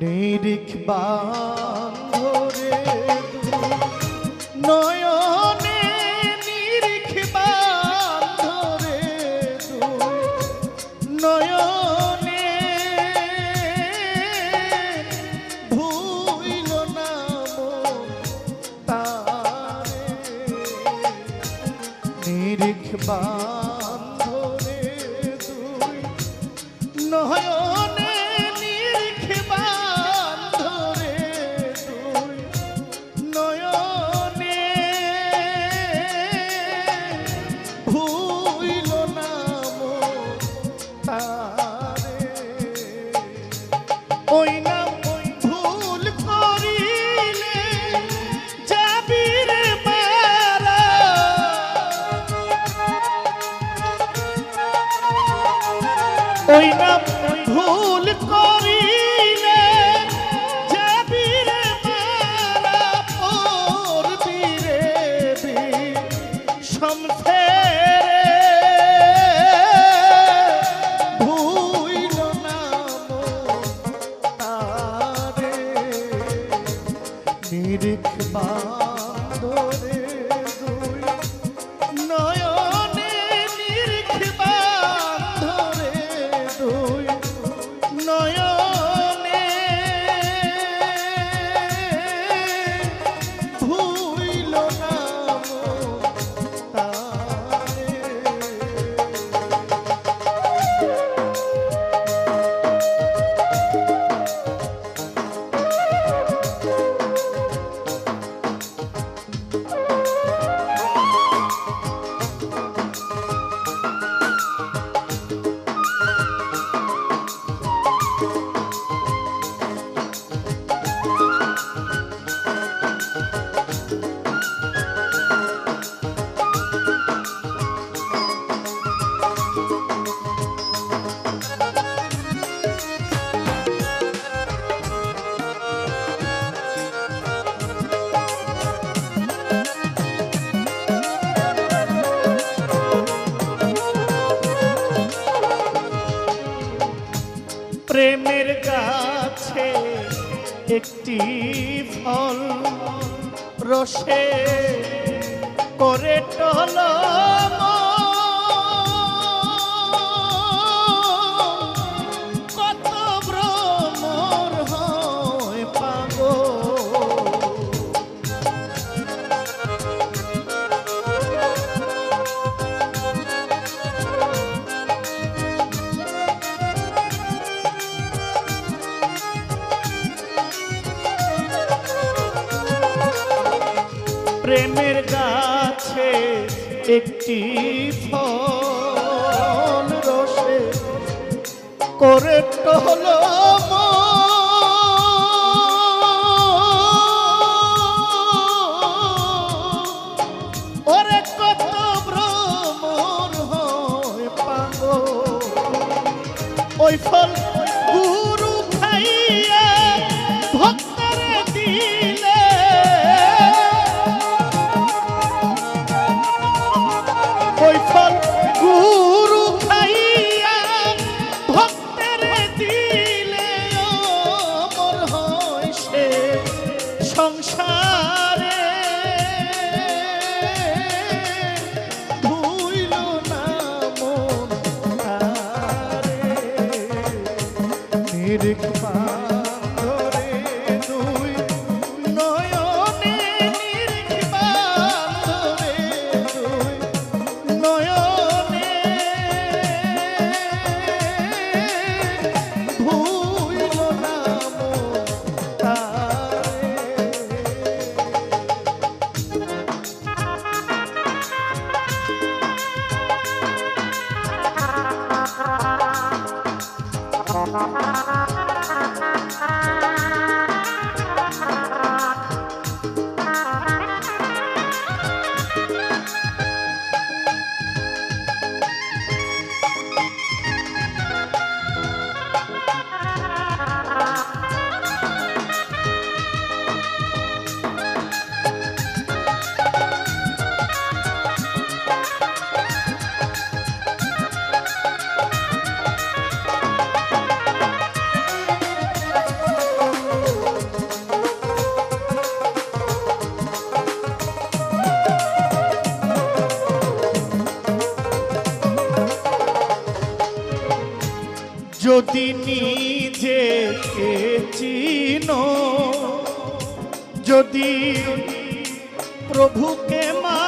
নিরিখ বান্ধরে নয়নে নিরিখ বান্ধরে নয়নে ভুইল নাম তারে। নিরিখ বান্ধ প্রেমের গাছে একটি ফল রসে করে টলম একটি ফল রসে করে তো হলো তিনি যে চিনো? যদি প্রভুকে মা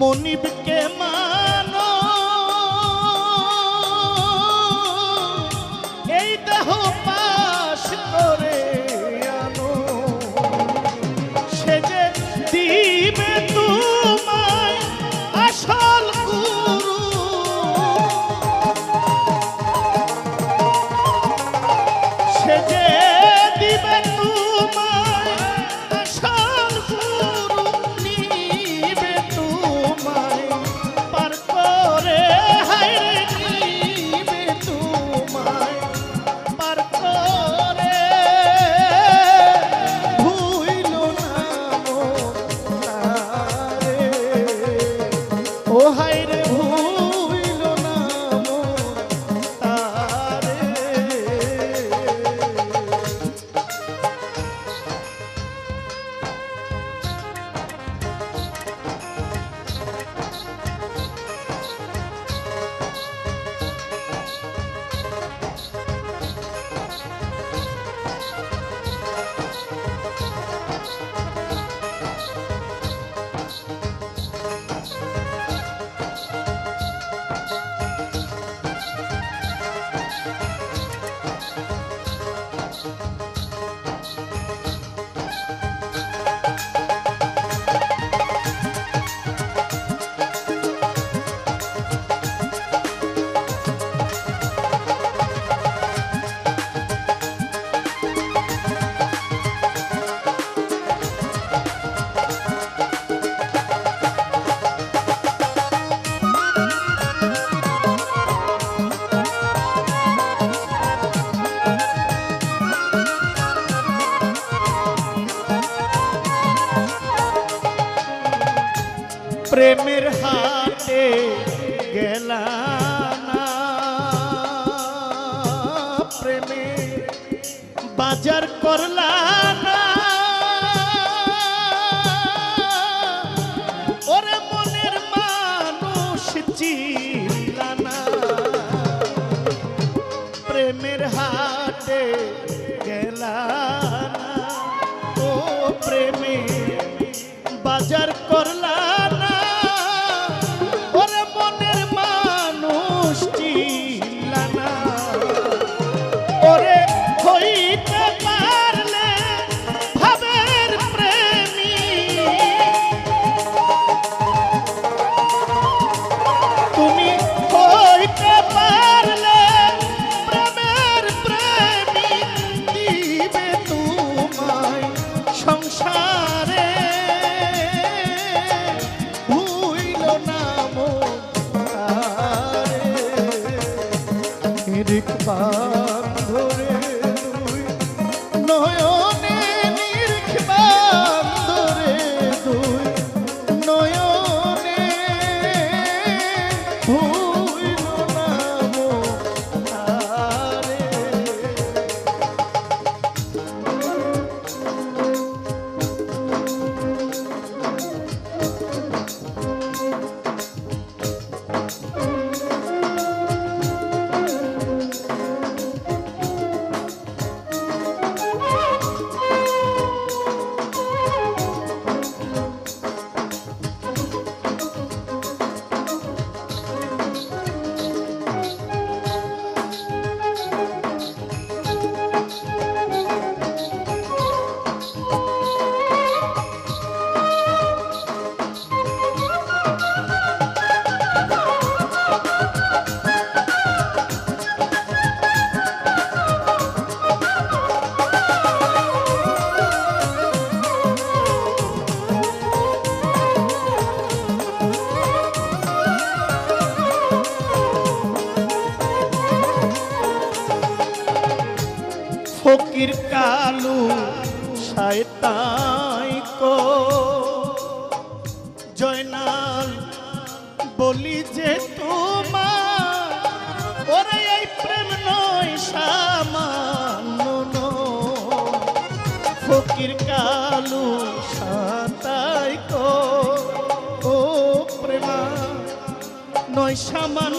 মনিবকে মা প্রেমে বাজার করলা না নদীর কালু শয়তাই কো। জয়নাল, বলি যে তোমার, ওরে এই প্রেম নয় সামান্য ফকির কালু সাতাই কো। ও প্রেমা, নয় সামান্য